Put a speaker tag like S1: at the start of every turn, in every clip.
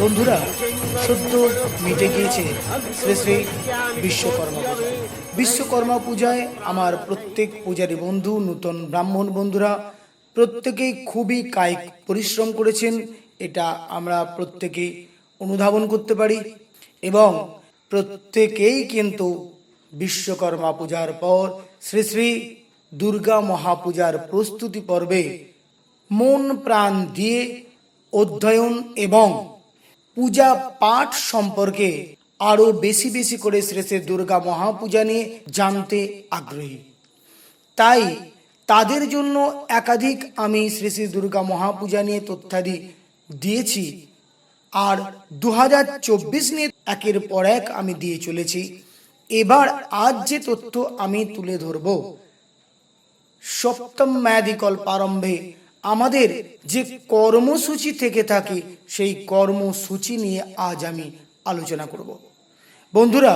S1: বন্ধুরা, সদ্য মিটে গিয়েছে শ্রী শ্রী বিশ্বকর্মা পূজা। বিশ্বকর্মা পূজায় আমার প্রত্যেক পূজারী বন্ধু, নূতন ব্রাহ্মণ বন্ধুরা, প্রত্যেকেই খুবই কায়িক পরিশ্রম করেছেন। এটা আমরা প্রত্যেকেই অনুধাবন করতে পারি। এবং প্রত্যেকেই কিন্তু বিশ্বকর্মা পূজার পর শ্রী শ্রী দুর্গা মহাপূজার প্রস্তুতি পর্বে মন প্রাণ দিয়ে অধ্যয়ন এবং পূজা পাঠ সম্পর্কে আরও বেশি বেশি করে শ্রী শ্রী দুর্গা মহাপূজা নিয়ে জানতে আগ্রহী। তাই তাদের জন্য একাধিক আমি শ্রী শ্রী দুর্গা মহাপূজা নিয়ে তথ্যাদি দিয়েছি। আর দু হাজার চব্বিশ নিয়ে একের পর এক আমি দিয়ে চলেছি। এবার আজ যে তথ্য আমি তুলে ধরব, সপ্তম ম্যাদিকল প্রারম্ভে আমাদের যে কর্মসূচি থেকে থাকে, সেই কর্মসূচি নিয়ে আজ আমি আলোচনা করব। বন্ধুরা,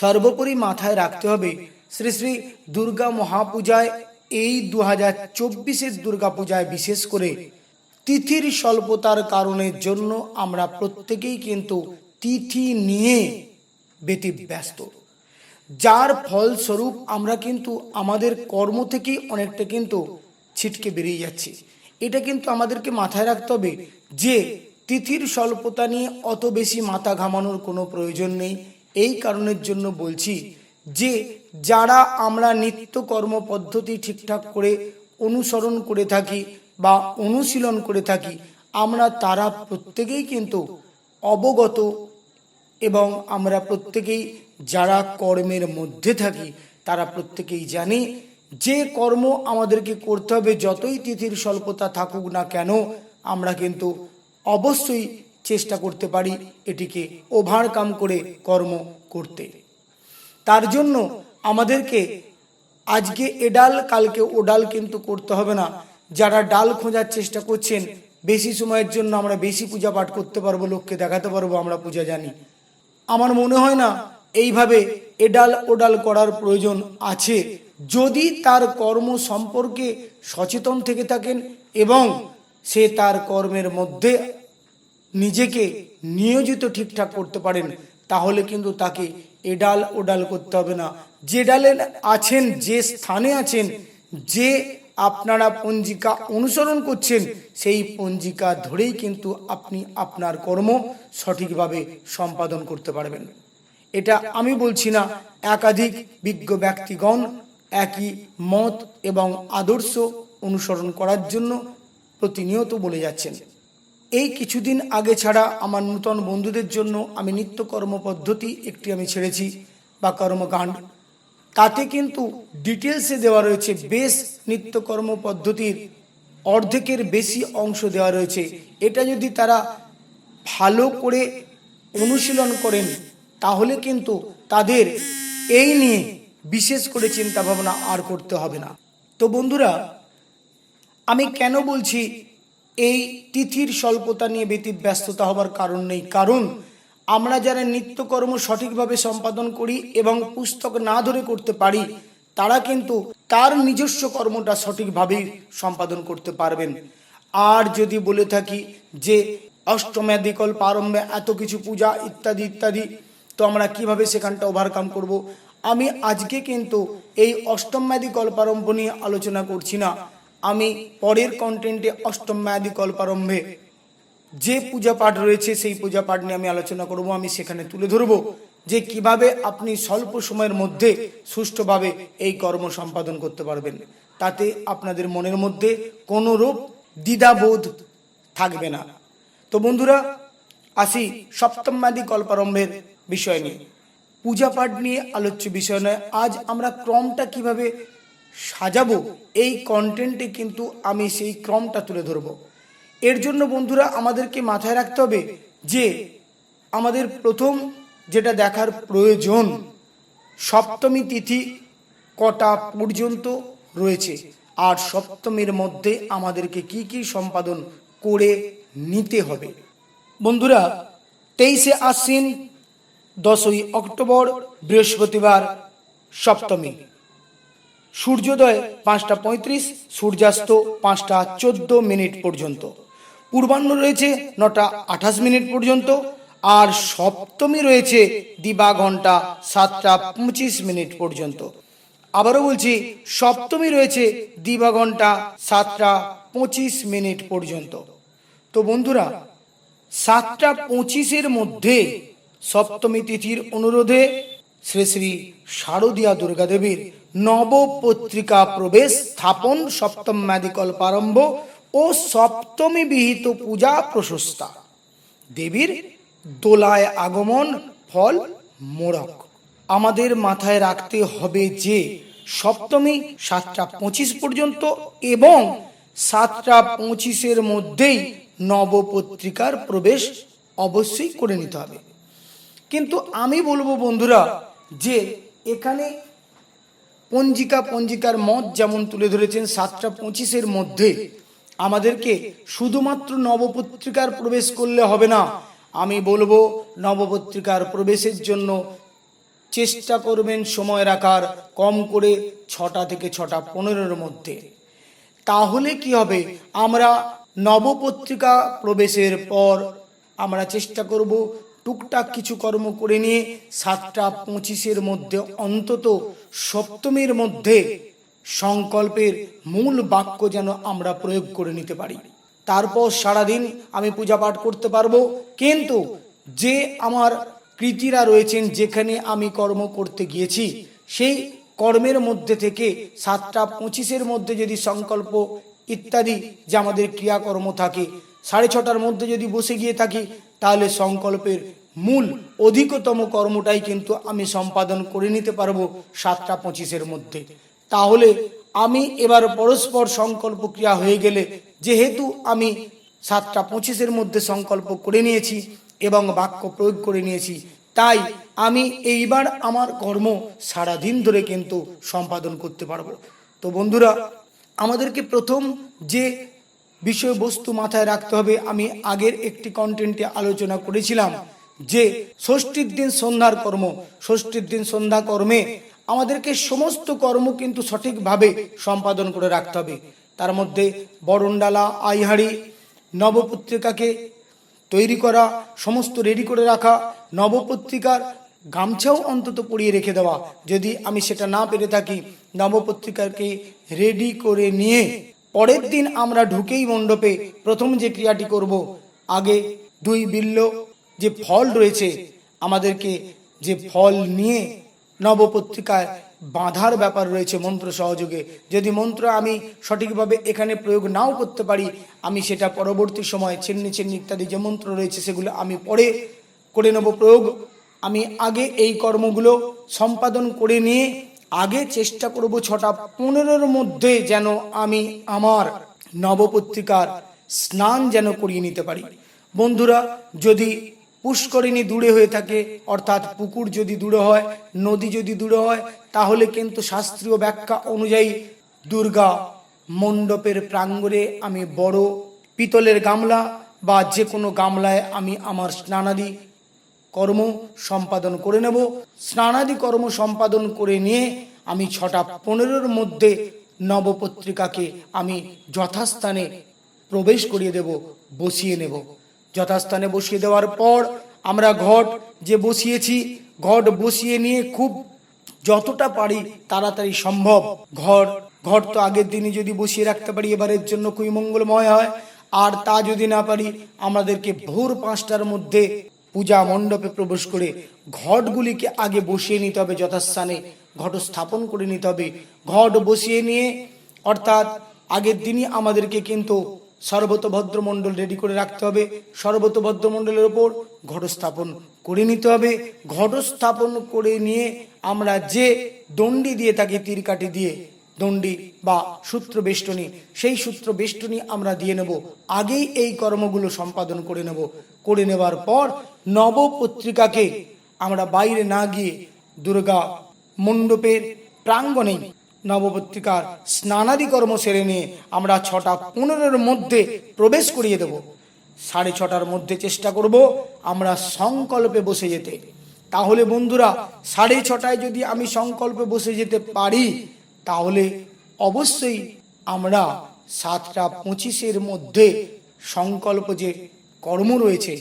S1: সর্বোপরি মাথায় রাখতে হবে, শ্রী শ্রী দুর্গা মহাপূজায়, এই দু হাজার চব্বিশের দুর্গা পূজায় বিশেষ করে তিথির স্বল্পতার কারণের জন্য আমরা প্রত্যেকেই কিন্তু তিথি নিয়ে ব্যতিব্যস্ত। যার ফলস্বরূপ আমরা কিন্তু আমাদের কর্ম থেকেই অনেকটা কিন্তু ছিটকে বেরিয়ে যাচ্ছি। এটা কিন্তু আমাদেরকে মাথায় রাখতে হবে যে তিথির স্বল্পতা নিয়ে অত বেশি মাথা ঘামানোর কোনো প্রয়োজন নেই। এই কারণের জন্য বলছি যে যারা আমরা নিত্য কর্ম পদ্ধতি ঠিকঠাক করে অনুসরণ করে থাকি বা অনুশীলন করে থাকি, আমরা তারা প্রত্যেকেই কিন্তু অবগত এবং আমরা প্রত্যেকেই যারা কর্মের মধ্যে থাকি, তারা প্রত্যেকেই জানি যে কর্ম আমাদেরকে করতে হবে যতই তিথির স্বল্পতা থাকুক না কেন, আমরা কিন্তু অবশ্যই চেষ্টা করতে পারি এটিকে ওভারকাম করে কর্ম করতে। তার জন্য আমাদেরকে আজকে এ ডাল, কালকে ও ডাল কিন্তু করতে হবে না। যারা ডাল খোঁজার চেষ্টা করছেন, বেশি সময়ের জন্য আমরা বেশি পূজা পাঠ করতে পারব, লোককে দেখাতে পারব, আমরা পূজা জানি। আমার মনে হয় না এইভাবে এডাল ওডাল করার প্রয়োজন আছে। যদি তার কর্ম সম্পর্কে সচেতন থেকে থাকেন এবং সে তার কর্মের মধ্যে নিজেকে নিয়োজিত ঠিকঠাক করতে পারেন, তাহলে কিন্তু তাকে এডাল ওডাল করতে হবে না। যে ডালে আছেন, যে স্থানে আছেন, যে আপনারা পঞ্জিকা অনুসরণ করছেন, সেই পঞ্জিকা ধরেই কিন্তু আপনি আপনার কর্ম সঠিকভাবে সম্পাদন করতে পারবেন। এটা আমি বলছি না, একাধিক বিজ্ঞ ব্যক্তিগণ একই মত এবং আদর্শ অনুসরণ করার জন্য প্রতিনিয়ত বলে যাচ্ছেন। এই কিছুদিন আগে ছাড়া আমার নূতন বন্ধুদের জন্য আমি নিত্য কর্ম পদ্ধতি একটি আমি ছেড়েছি, বা কর্মকাণ্ড। তাতে কিন্তু ডিটেলসে দেওয়া রয়েছে বেশ নিত্যকর্ম পদ্ধতির অর্ধেকের বেশি অংশ দেওয়া রয়েছে। এটা যদি তারা ভালো করে অনুশীলন করেন, তাহলে কিন্তু তাদের এই নিয়ে বিশেষ করে চিন্তা ভাবনা আর করতে হবে না। তো বন্ধুরা, আমি কেন বলছি এই তিথির স্বল্পতা নিয়ে ব্যতিব্যস্ততা হবার কারণ নেই? কারণ আমরা যারা নিত্যকর্ম সঠিকভাবে সম্পাদন করি এবং পুস্তক না ধরে করতে পারি, তারা কিন্তু তার নিজস্ব কর্মটা সঠিকভাবেই সম্পাদন করতে পারবেন। আর যদি বলে থাকি যে অষ্টমেধিকল প্রারম্ভে এত কিছু পূজা ইত্যাদি ইত্যাদি, তো আমরা কীভাবে সেখানটা ওভারকাম করব? আমি আজকে কিন্তু এই অষ্টম ম্যাদি কল্পারম্ভ নিয়ে আলোচনা করছি না। আমি পরের কন্টেন্টে অষ্টম ম্যাদি কল্পারম্ভে যে পূজা পাঠ রয়েছে, সেই পূজা পাঠ নিয়ে আমি আলোচনা করব, আমি সেখানে তুলে ধরব যে কীভাবে আপনি স্বল্প সময়ের মধ্যে সুষ্ঠুভাবে এই কর্ম সম্পাদন করতে পারবেন। তাতে আপনাদের মনের মধ্যে কোনো রূপ দ্বিধাবোধ থাকবে না। তো বন্ধুরা, আসি সপ্তমবাদী কল্পারম্ভের বিষয় নিয়ে। পূজা পাঠ নিয়ে আলোচ্য বিষয় নয়, আজ আমরা ক্রমটা কীভাবে সাজাবো, এই কন্টেন্টে কিন্তু আমি সেই ক্রমটা তুলে ধরব। এর জন্য বন্ধুরা আমাদেরকে মাথায় রাখতে হবে যে আমাদের প্রথম যেটা দেখার প্রয়োজন, সপ্তমী তিথি কটা পর্যন্ত রয়েছে? আর সপ্তমীর মধ্যে আমাদেরকে কি কি সম্পাদন করে নিতে হবে? বন্ধুরা, তেইশে আশ্বিন, দশই অক্টোবর, বৃহস্পতিবার, সপ্তমী। সূর্যোদয় পাঁচটা পঁয়ত্রিশ, সূর্যাস্ত পাঁচটা চোদ্দ মিনিট পর্যন্ত। পূর্বাহ্ন রয়েছে নটা আঠাশ মিনিট পর্যন্ত, আর সপ্তমী রয়েছে দিবা ঘণ্টা সাতটা পঁচিশ মিনিট পর্যন্ত। আবারও বলছি, সপ্তমী রয়েছে দিবা ঘণ্টা সাতটা পঁচিশ মিনিট পর্যন্ত। তো বন্ধুরা, সাতটা পঁচিশের মধ্যে সপ্তমী তিথির অনুরোধে শ্রী শ্রী শারদীয়া দুর্গাদেবীর নবপত্রিকা প্রবেশ স্থাপন সপ্তম ম্যাদিকল প্রারম্ভ ও সপ্তমী বিহিত পূজা প্রশস্তা। দেবীর দোলায় আগমন, ফল মোড়ক আমাদের মাথায় রাখতে হবে যে, সপ্তমী সাতটা পঁচিশ পর্যন্ত এবং সাতটা পঁচিশের মধ্যেই নবপত্রিকার প্রবেশ অবশ্যই করে নিতে হবে। কিন্তু আমি বলব বন্ধুরা যে, এখানে পঞ্জিকা পঞ্জিকার মত যেমন তুলে ধরেছেন, সাতটা পঁচিশের মধ্যে আমাদেরকে শুধুমাত্র নবপত্রিকার প্রবেশ করলে হবে না। আমি বলব, নবপত্রিকার প্রবেশের জন্য চেষ্টা করবেন সময় রাখার কম করে ছটা থেকে ছটা পনেরোর মধ্যে। তাহলে কি হবে? আমরা নবপত্রিকা প্রবেশের পর আমরা চেষ্টা করব টুকটাক কিছু কর্ম করে নিয়ে সাতটা পঁচিশের মধ্যে, অন্তত সপ্তমীর মধ্যে সংকল্পের মূল বাক্য যেন আমরা প্রয়োগ করে নিতে পারি। তারপর সারাদিন আমি পূজা পাঠ করতে পারব, কিন্তু যে আমার কৃতিরা রয়েছেন যেখানে আমি কর্ম করতে গিয়েছি, সেই কর্মের মধ্যে থেকে সাতটা পঁচিশের মধ্যে যদি সংকল্প ইত্যাদি যে আমাদের ক্রিয়াকর্ম থাকে, সাড়ে ছটার মধ্যে যদি বসে গিয়ে থাকি, তাহলে সংকল্পের মূল অধিকতম কর্মটাই কিন্তু আমি সম্পাদন করে নিতে পারব সাতটা পঁচিশের মধ্যে। তাহলে আমি এবার পরস্পর সংকল্প ক্রিয়া হয়ে গেলে যেহেতু আমি সাতটা পঁচিশের মধ্যে সংকল্প করে নিয়েছি এবং বাক্য প্রয়োগ করে নিয়েছি, তাই আমি এইবার আমার কর্ম সারাদিন ধরে কিন্তু সম্পাদন করতে পারব। তো বন্ধুরা, আমাদেরকে প্রথম যে বিষয়বস্তু মাথায় রাখতে হবে, আমি আগের একটি কন্টেন্টে আলোচনা করেছিলাম যে ষষ্ঠীর দিন সন্ধ্যার কর্ম। ষষ্ঠীর দিন সন্ধ্যা কর্মে আমাদেরকে সমস্ত কর্ম কিন্তু সঠিকভাবে সম্পাদন করে রাখতে হবে। তার মধ্যে বরণডালা, আইহাড়ি, নবপত্রিকাকে তৈরি করা, সমস্ত রেডি করে রাখা, নবপত্রিকার গামছাও অন্তত পরিয়ে রেখে দেওয়া। যদি আমি সেটা না পেরে থাকি, নবপত্রিকাকে রেডি করে নিয়ে পরের দিন আমরা ঢুকেই মণ্ডপে প্রথম যে ক্রিয়াটি করব, আগে দুই বিল্ল যে ফল রয়েছে, আমাদেরকে যে ফল নিয়ে নবপত্রিকায় বাঁধার ব্যাপার রয়েছে মন্ত্র সহযোগে। যদি মন্ত্র আমি সঠিকভাবে এখানে প্রয়োগ নাও করতে পারি, আমি সেটা পরবর্তী সময় চেন্নি চেন্নি ইত্যাদি যে মন্ত্র রয়েছে সেগুলো আমি পরে করে নেব প্রয়োগ। আমি আগে এই কর্মগুলো সম্পাদন করে নিয়ে আগে চেষ্টা করব ছটা পনেরোর মধ্যে যেন আমি আমার নবপত্রিকার স্নান যেন করিয়ে নিতে পারি। বন্ধুরা, যদি পুষ্করিণী দূরে হয়ে থাকে, অর্থাৎ পুকুর যদি দূরে হয়, নদী যদি দূরে হয়, তাহলে কিন্তু শাস্ত্রীয় ব্যাখ্যা অনুযায়ী দুর্গা মণ্ডপের প্রাঙ্গণে আমি বড় পিতলের গামলা বা যে কোনো গামলায় আমি আমার স্নানাদি কর্ম সম্পাদন করে নেব। স্নানাদি কর্ম সম্পাদন করে নিয়ে আমি ছটা পনেরোর মধ্যে নবপত্রিকাকে আমি যথাস্থানে প্রবেশ করিয়ে দেব, বসিয়ে নেব। যথাস্থানে বসিয়ে দেওয়ার পর আমরা ঘট যে বসিয়েছি, ঘট বসিয়ে নিয়ে খুব যতটা পারি তাড়াতাড়ি সম্ভব। ঘর ঘর তো আগের দিনই যদি বসিয়ে রাখতে পারি, এবারের জন্য খুবই মঙ্গলময় হয়। আর তা যদি না পারি, আমাদেরকে ভোর পাঁচটার মধ্যে পূজা মণ্ডপে প্রবেশ করে ঘটগুলিকে আগে বসিয়ে নিতে হবে যথাস্থানে, ঘট স্থাপন করে নিতে হবে। ঘট বসিয়ে নিয়ে, অর্থাৎ আগের দিনই আমাদেরকে কিন্তু সর্বতভদ্র মণ্ডল রেডি করে রাখতে হবে। সর্বতভদ্র মণ্ডলের ওপর ঘট স্থাপন করে নিতে হবে। ঘট স্থাপন করে নিয়ে আমরা যে দণ্ডি দিয়ে থাকি তীর কাঠি দিয়ে, দণ্ডি বা সূত্র বেষ্টনী সেই সূত্র বেষ্টনী আমরা দিয়ে নেব। আগেই এই কর্মগুলো সম্পাদন করে নেব। করে নেবার পর নবপত্রিকাকে আমরা বাইরে না গিয়ে দুর্গা মণ্ডপের প্রাঙ্গণে নবপত্রিকার স্নানাদি কর্ম সেরে নিয়ে আমরা ছটা পনেরোর মধ্যে প্রবেশ করিয়ে দেব। সাড়ে ছটার মধ্যে চেষ্টা করব আমরা সংকল্পে বসে যেতে। তাহলে বন্ধুরা, সাড়ে ছটায় যদি আমি সংকল্পে বসে যেতে পারি, তাহলে অবশ্যই আমরা সাতটা পঁচিশের মধ্যে সংকল্প যে কর্ম রয়েছে,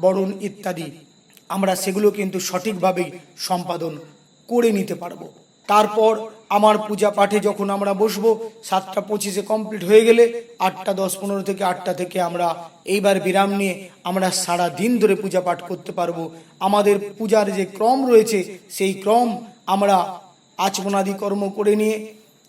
S1: বরণ ইত্যাদি, আমরা সেগুলো কিন্তু সঠিকভাবেই সম্পাদন করে নিতে পারব। তারপর আমার পূজা পাঠে যখন আমরা বসবো, সাতটা পঁচিশে কমপ্লিট হয়ে গেলে আটটা দশ পনেরো থেকে আটটা থেকে আমরা এইবার বিরাম নিয়ে আমরা সারা দিন ধরে পূজা পাঠ করতে পারব। আমাদের পূজার যে ক্রম রয়েছে, সেই ক্রম আমরা আচমনাদি কর্ম করে নিয়ে,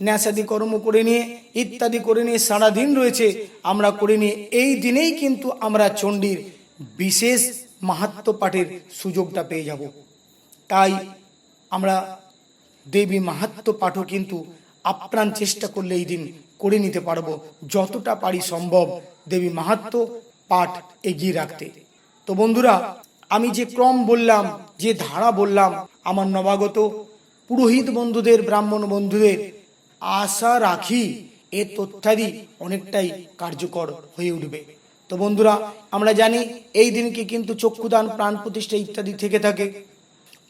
S1: ন্যাসাদি কর্ম করে নিয়ে, ইত্যাদি করে নিয়ে সারা দিন রয়েছে, আমরা করে নিয়ে এই দিনেই কিন্তু আমরা চণ্ডীর বিশেষ মাহাত্ম পাঠের সুযোগটা পেয়ে যাব। তাই আমরা দেবী মাহাত্ম পাঠও কিন্তু আপ্রাণ চেষ্টা করলে এই দিন করে নিতে পারব। যতটা পারি সম্ভব দেবী মাহাত্ম পাঠ এগিয়ে রাখতে। তো বন্ধুরা, আমি যে ক্রম বললাম, যে ধারা বললাম, আমার নবাগত পুরোহিত বন্ধুদের, ব্রাহ্মণ বন্ধুদের, আশা রাখি এ তথ্যাদি অনেকটাই কার্যকর হয়ে উঠবে। তো বন্ধুরা, আমরা জানি এই দিনকে কিন্তু চক্ষুদান, প্রাণ প্রতিষ্ঠা ইত্যাদি থেকে থাকে।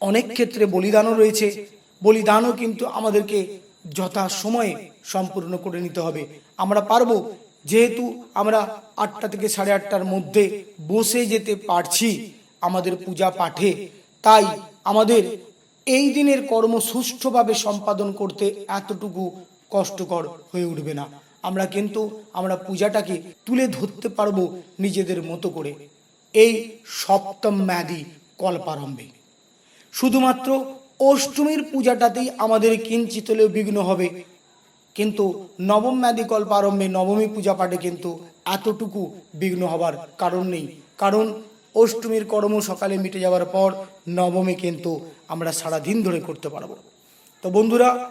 S1: অনেক ক্ষেত্রে বলিদানও রয়েছে। বলিদানও কিন্তু আমাদেরকে যথা সময়ে সম্পূর্ণ করে নিতে হবে। আমরা পারব? যেহেতু আমরা আটটা থেকে সাড়ে আটটার মধ্যে বসে যেতে পারছি আমাদের পূজা পাঠে, তাই আমাদের এই দিনের কর্ম সুষ্ঠুভাবে সম্পাদন করতে এতটুকু কষ্টকর হয়ে উঠবে না। আমরা কিন্তু, আমরা পূজাটাকে তুলে ধরতে পারব নিজেদের মতো করে। এই সপ্তম ম্যাদি কল্পারম্ভে। শুধুমাত্র অষ্টমীর পূজাটাতেই আমাদের কিঞ্চিত হলেও বিঘ্ন হবে। কিন্তু নবম ম্যাদি কল্প আরম্ভে নবমী পূজা পাঠে কিন্তু এতটুকু বিঘ্ন হবার কারণ নেই। কারণ অষ্টমীর কর্ম সকালে মিটে যাওয়ার পর নবমী কিন্তু আমরা সারা দিন ধরে করতে পারব। তো বন্ধুরা,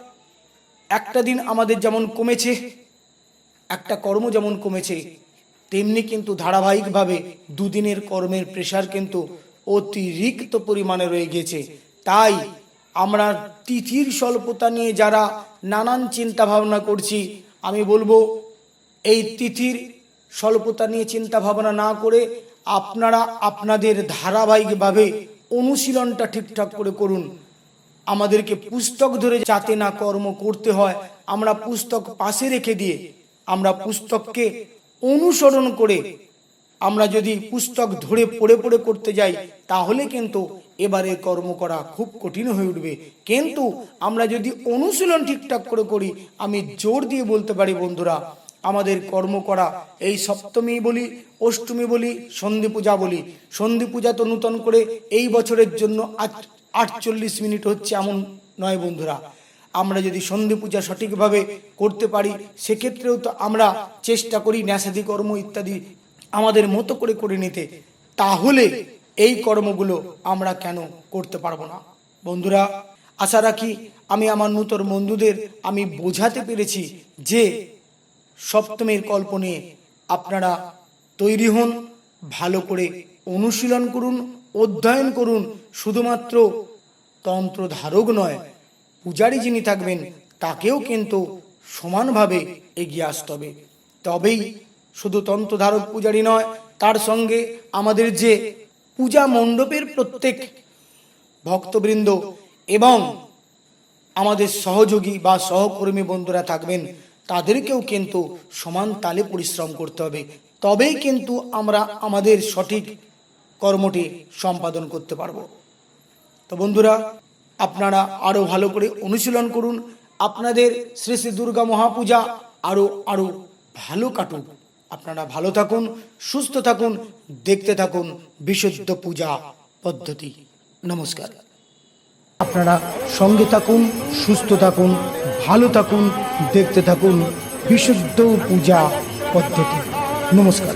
S1: একটা দিন আমাদের যেমন কমেছে, একটা কর্ম যেমন কমেছে, তেমনি কিন্তু ধারাবাহিকভাবে দুদিনের কর্মের প্রেশার কিন্তু অতিরিক্ত পরিমাণে রয়ে গেছে তাই আমরা তিথির স্বল্পতা নিয়ে যারা নানান চিন্তা ভাবনা করছি, আমি বলব, এই তিথির স্বল্পতা নিয়ে চিন্তা ভাবনা না করে আপনারা আপনাদের ধারাবাহিকভাবে অনুশীলনটা ঠিকঠাক করে করুন। আমাদেরকে পুস্তক ধরে যাতে না কর্ম করতে হয়, আমরা পুস্তক পাশে রেখে দিয়ে আমরা পুস্তককে অনুসরণ করে আমরা যদি পুস্তক ধরে পড়ে পড়ে করতে যাই, তাহলে কিন্তু এবারে কর্ম করা খুব কঠিন হয়ে উঠবে। কিন্তু আমরা যদি অনুশীলন ঠিকঠাক করে করি, আমি জোর দিয়ে বলতে পারি বন্ধুরা, আমাদের কর্ম করা এই সপ্তমী বলি, অষ্টমী বলি, সন্ধি পূজা বলি। সন্ধি পূজা তো নূতন করে এই বছরের জন্য আট- আটচল্লিশ মিনিট হচ্ছে এমন নয় বন্ধুরা। আমরা যদি সন্ধি পূজা সঠিকভাবে করতে পারি, সেক্ষেত্রেও তো আমরা চেষ্টা করি ন্যাসাদি কর্ম ইত্যাদি আমাদের মতো করে করে নিতে, তাহলে এই কর্মগুলো আমরা কেন করতে পারব না? বন্ধুরা, আশা রাখি আমি আমার নূতন বন্ধুদের আমি বোঝাতে পেরেছি যে সপ্তমীর কল্প নিয়ে আপনারা তৈরি হন, ভালো করে অনুশীলন করুন, অধ্যয়ন করুন। শুধুমাত্র তন্ত্র ধারক নয়, পূজারী যিনি থাকবেন, তাকেও কিন্তু সমানভাবে এগিয়ে আসতে হবে। তবেই শুধু তন্ত্রধারক পূজারী নয়, তার সঙ্গে আমাদের যে পূজা মণ্ডপের প্রত্যেক ভক্তবৃন্দ এবং আমাদের সহযোগী বা সহকর্মী বন্ধুরা থাকবেন, তাদেরকেও কিন্তু সমান তালে পরিশ্রম করতে হবে। তবেই কিন্তু আমরা আমাদের সঠিক কর্মটি সম্পাদন করতে পারব। তো বন্ধুরা, আপনারা আরও ভালো করে অনুশীলন করুন। আপনাদের শ্রী শ্রী দুর্গা মহাপূজা আরও আরও ভালো কাটুক। আপনারা ভালো থাকুন, সুস্থ থাকুন, দেখতে থাকুন বিশুদ্ধ পূজা পদ্ধতি। নমস্কার। আপনারা সঙ্গে থাকুন, সুস্থ থাকুন, ভালো থাকুন, দেখতে থাকুন বিশুদ্ধ পূজা পদ্ধতি।
S2: নমস্কার।